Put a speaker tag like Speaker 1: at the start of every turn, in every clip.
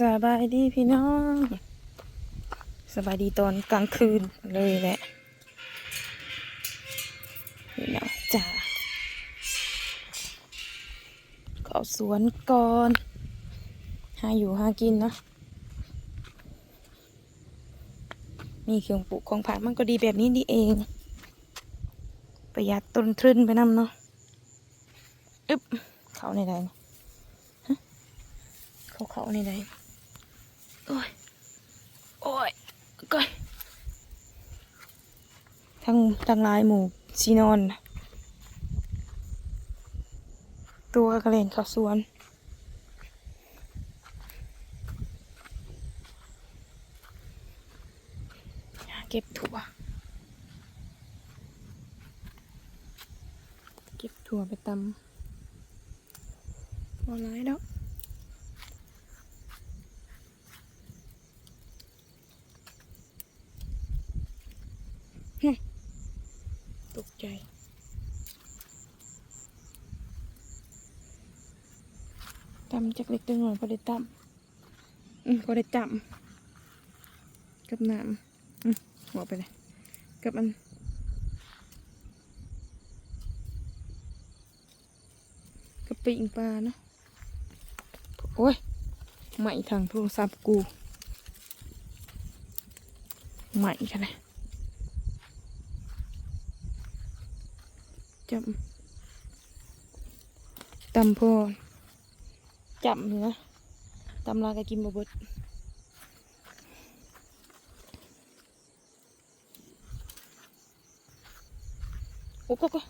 Speaker 1: สบายดีพี่น้อง สบายดีตอนกลางคืนเลยแหละพี่น้องจ้าขอสวนก่อนหาอยู่หากินเนาะมีเครื่องปลูกของผักมันก็ดีแบบนี้นี่เอง ประหยัดต้นทุนไปนำเนาะอึ๊บเขาในใดนี่ฮะเขาเขาในใด โอ้ย โอ้ยก้อยทั้งทั้งลายหมู่ชีนอน ตัวกระเลนข้าสวนเก็บถั่ว เก็บถั่วไปตำบ่ร้ายดอก ตกใจ ตำจากเล็กตัวหน่อยพอได้ตำอืมพอได้ตำกับน้ำอืมหัวไปเลยกับอันกะปิงปลาเนาะโอ้ยใหม่ทางโทรศัพท์กูใหม่กันเลย จำตำพอจำเนื้อตำลากะกินบะเบิดโอ้ก็ก็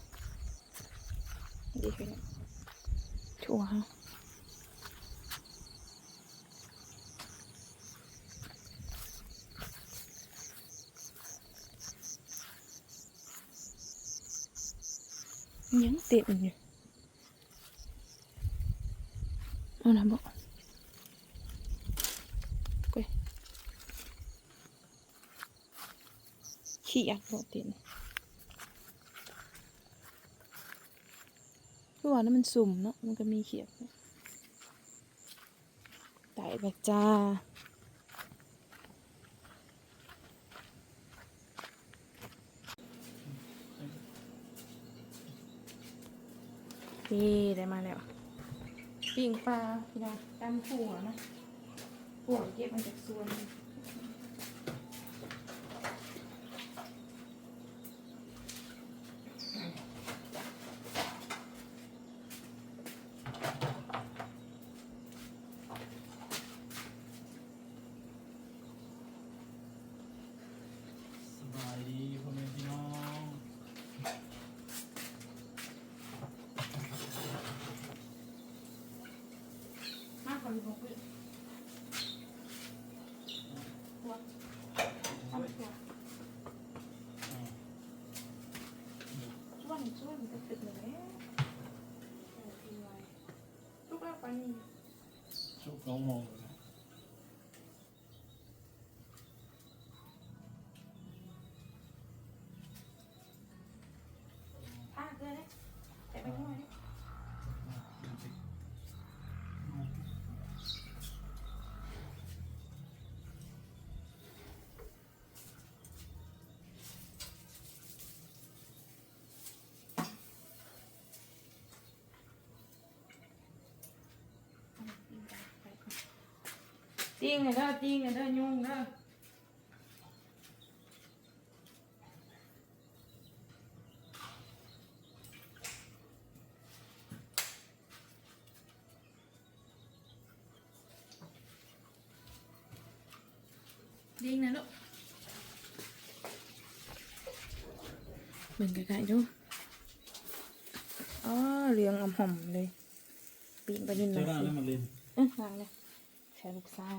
Speaker 1: ดีขึ้นแล้ว ถั่ว ยังเต็มอยู่เอานะบอกก้อยขี้อักบอกเต็มคือว่านั้นมันสุ่มเนาะมันก็มีเขียดเนาะไต่ไปจ้า นี่ได้มาแล้วปิ่งปลาพี่น้องตำผัวนะผัวเก็บมาจากสวน
Speaker 2: สบายดีพ่อแม่พี่น้อง
Speaker 1: มากกว่านี้บอกเลยหัวทำผัว ช่วยช่วยมันจะติดเลยลูกแรกไปนี่
Speaker 2: ชุกน้องมองเลยนะ
Speaker 1: จริงเลยเด้อจริงเลยเด้อยุ่งเด้อจริงนะลูกเบิ่งไกลๆดูอ๋อเหลืองอมหอมเลยปีนไปนิดหน่
Speaker 2: เจ้า
Speaker 1: อย
Speaker 2: ด้าน
Speaker 1: สิ
Speaker 2: แล้วมาเล่น
Speaker 1: เอ้ยล้างเลย ใช้ลูกไส้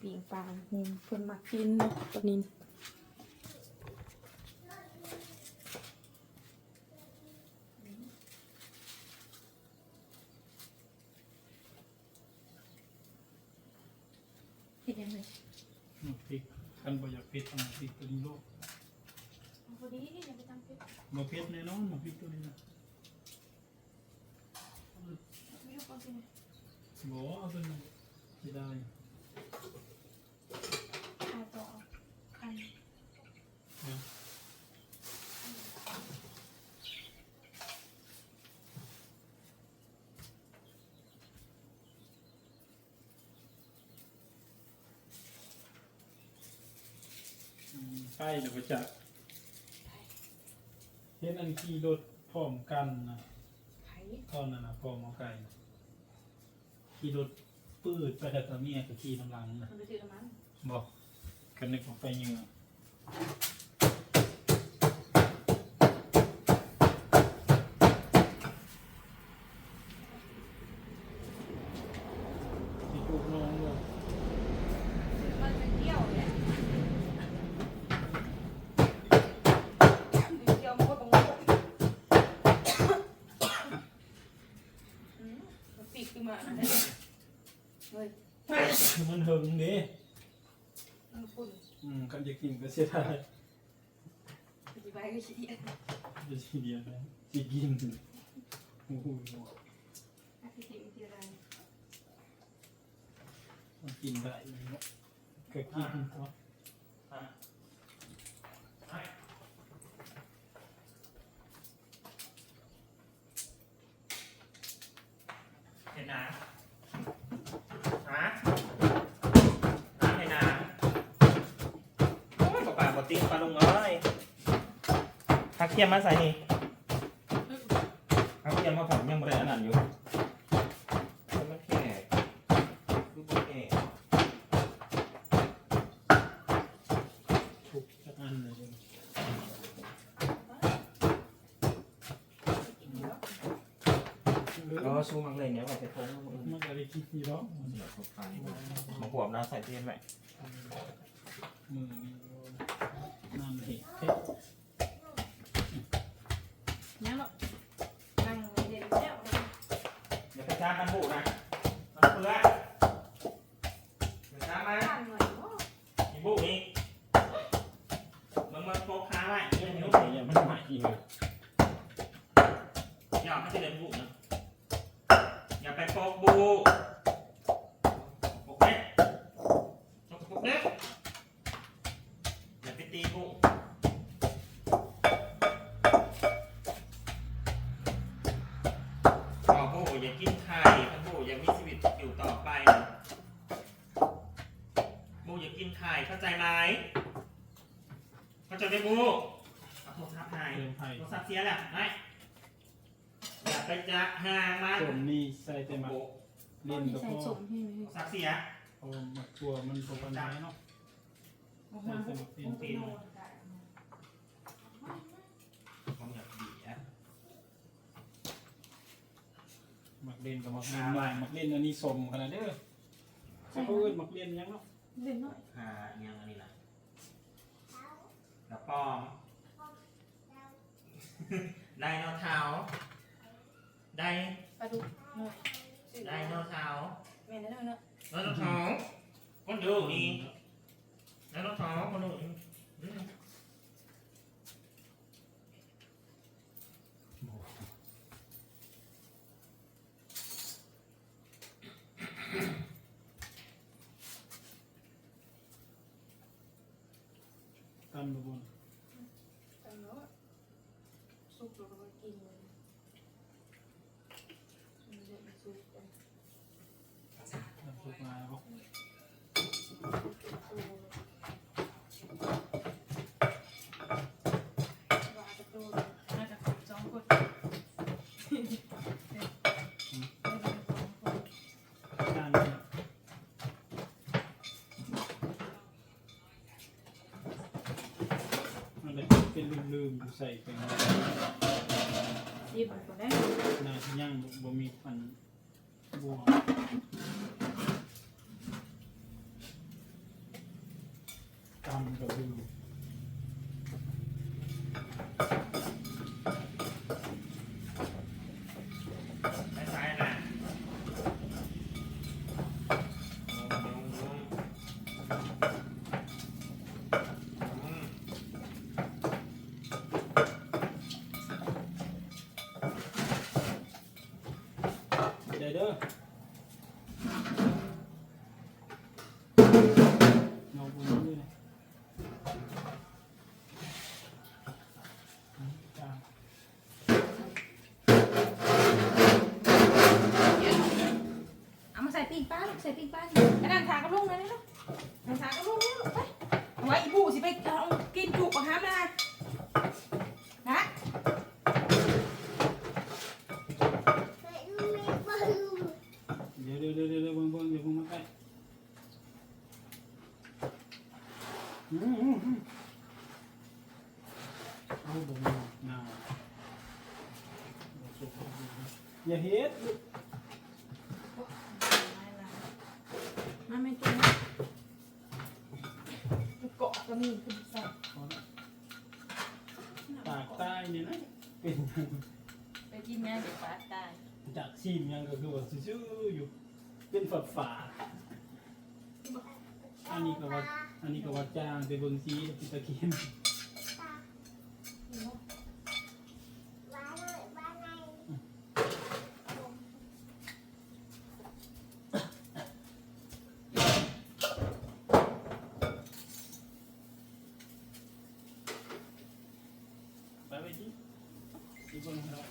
Speaker 1: ปีงปลานี่เพิ่นมากินเนาะตัวนี้เห็นยังไง
Speaker 2: มาพริกคันบ่อยากเผ็ดเอามาพริกตัวนี้โลก
Speaker 1: พอดีอย่าไปทำเผ็ด
Speaker 2: มาเผ็ดแน่นอนมาพริกตัวนี้นะ
Speaker 1: ไม่รู้ก่อนสิ
Speaker 2: บ่เอาตัวนี้ ที่ได้
Speaker 1: เอาต่อคัน
Speaker 2: นะอืมใกล้เดี๋ยวก็จะเห็นอันขี่รถพร้อมกันนะ
Speaker 1: ไผ
Speaker 2: ตอนนั้นนะพร้อมเอาไก่นะขี่รถ ปืดไปแต่ตัวเมียก็ขี่น้ำหลังนะ
Speaker 1: มันไปซื้อน้ำมัน
Speaker 2: บอกกันนึกว่าไปยังไงที่ลูกน้องเลย
Speaker 1: มันเป็นเที่ยวเนี่ยเที่ยวมดตรงนี้อืมมันปีกขึ้นมานะเฮ้ย
Speaker 2: มันหึงเด้
Speaker 1: มันฝุ่น
Speaker 2: อืมกันจะกินก็เสียดาย
Speaker 1: อธิบายก็ขี้เกียจ
Speaker 2: จะทีเดียวนะจะกินโอ้โห
Speaker 1: อธิบายไม่ทีไร
Speaker 2: มันกินได้อยู่เนาะก็กินก็
Speaker 3: เห็นนะฮะน้ำเห็นนะโอ้ยปลาปลาบด ติงปลาลุงเอ้ยทักเทียมมาใส่นี่ทักเทียมมาผมยังไม่ได้อันนั้นอยู่มันแค่ลูกแค่
Speaker 2: ทุกสักอันเลยเด้อ
Speaker 3: ก็สู้มังเลยเนี่ยว่าจะโค้งมัน
Speaker 2: มันก็ได้คิดอยู่เนาะ
Speaker 3: เดี๋ยวเขาไปมาขวบนะใส่เทียมไหม
Speaker 2: มือนี่นั่นเห็ดเทะ
Speaker 1: ยังหรอกนั่งเรียนแล้ว
Speaker 3: เดี๋ยวไปจ้ากันบุนะมันเปลือกเดี๋ยวจ้ามา
Speaker 1: บ้านหน่อยเนาะ
Speaker 3: อีบุนี่มึงมาโฟกค้าไว้เรื่อง
Speaker 2: เดี๋
Speaker 3: นี้
Speaker 2: ยว
Speaker 3: ลูก
Speaker 2: อย่ามันใหม่อีกเลย
Speaker 3: อย่าไม่ใช่เดินบุนะอย่าไปโฟกบูโอเคจบปุ๊บเด้ออย่าไปตีบุ ไหมบุเอาโทรศัพท์หาย
Speaker 2: เติมไผ่
Speaker 3: โทรศัพท์เสียแหละไม่อย่าไปจะห่างมัน
Speaker 2: ส่วนนี้ใส่แต่หมัก
Speaker 3: โอ้
Speaker 2: เล่นก็
Speaker 1: ใส่
Speaker 2: พอ
Speaker 1: สมให้ไหม
Speaker 3: โทรศัพท์เสีย
Speaker 2: เพราะว่าหมักตัวมันตัวปันไดเนาะ
Speaker 1: โอ้โหมันเป็นโนนได้
Speaker 3: ผมอยากบีอะ
Speaker 2: หมักเล่นกับหมักเล่นใหม่หมักเล่นอันนี้สมขนาดเด้อเขาเอิ้นหมักเล่นยังเนาะ
Speaker 1: เล่นหน่อย
Speaker 3: หาอย่างอันนี้ล่ะ แล้วปอมไดโนเทาได
Speaker 1: ปลาดุกหน่อย
Speaker 3: ไดโนเทา
Speaker 1: แม่ได้แล้วเนาะ
Speaker 3: ไดโนเทาคนดูนี่ไดโนเทาคนดูอืม
Speaker 2: ตามดูบน
Speaker 1: จำเนาะสุกแล้วก็กินเลยมันเดือดสุกกัน
Speaker 2: ตามสุก มั
Speaker 1: น
Speaker 2: เป็นลืมๆใส่เป็น
Speaker 1: ดีเหมือนกันได้
Speaker 2: นาที่ย่างบ่มีฟันบัว ตำกับดู
Speaker 3: ไม่ใช่นะโอ้ยโอ้ยอืม
Speaker 2: เดี๋ยวเด้อ
Speaker 1: ปี ใส่ปีกป้าสิไปนั่งทางกับลุงเลยนะลูกนั่งทางกับลุงเลยลูกไปเอาไว้อีบู่สิไปเอากินจุกกับห้ามนะนะ
Speaker 2: เดี๋ยวเดี๋ยวเดี๋ยวเดี๋ยวเบิ่งเบิ่งเดี๋ยวเบิ่งมาใกล้อืมอืมอืมเอาบ่มาหนาอย่าเฮ็ดลูก
Speaker 1: มาไม่กินเกาะก็มีคุณใส่
Speaker 2: พอละปากใต้เนี่ยนะเป็น
Speaker 4: ไปกินแม่เด็กปลาตาย
Speaker 2: จากซีม ยังก็คือว่าซื่อๆอยู่เป็นฝาฝาอันนี้ก็ว่าอันนี้ก็ว่าจ้างไปเบิ่งซีแล้วตะเคียนไปไปที่ที่เบิ่งให้เรา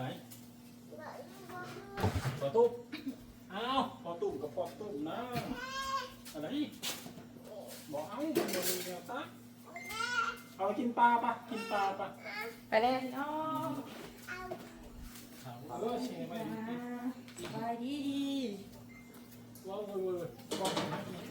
Speaker 2: ไหนปอตุ้มอ้าวปอตุ้มกับปอตุ้มนะอะไรบอกเอามันมีเดียวซะเอากินปลาปะกินปลาปะ
Speaker 1: ไปเลยนอง
Speaker 2: ออเชยไปดี
Speaker 1: ดีว้าวเว้ยเว้ย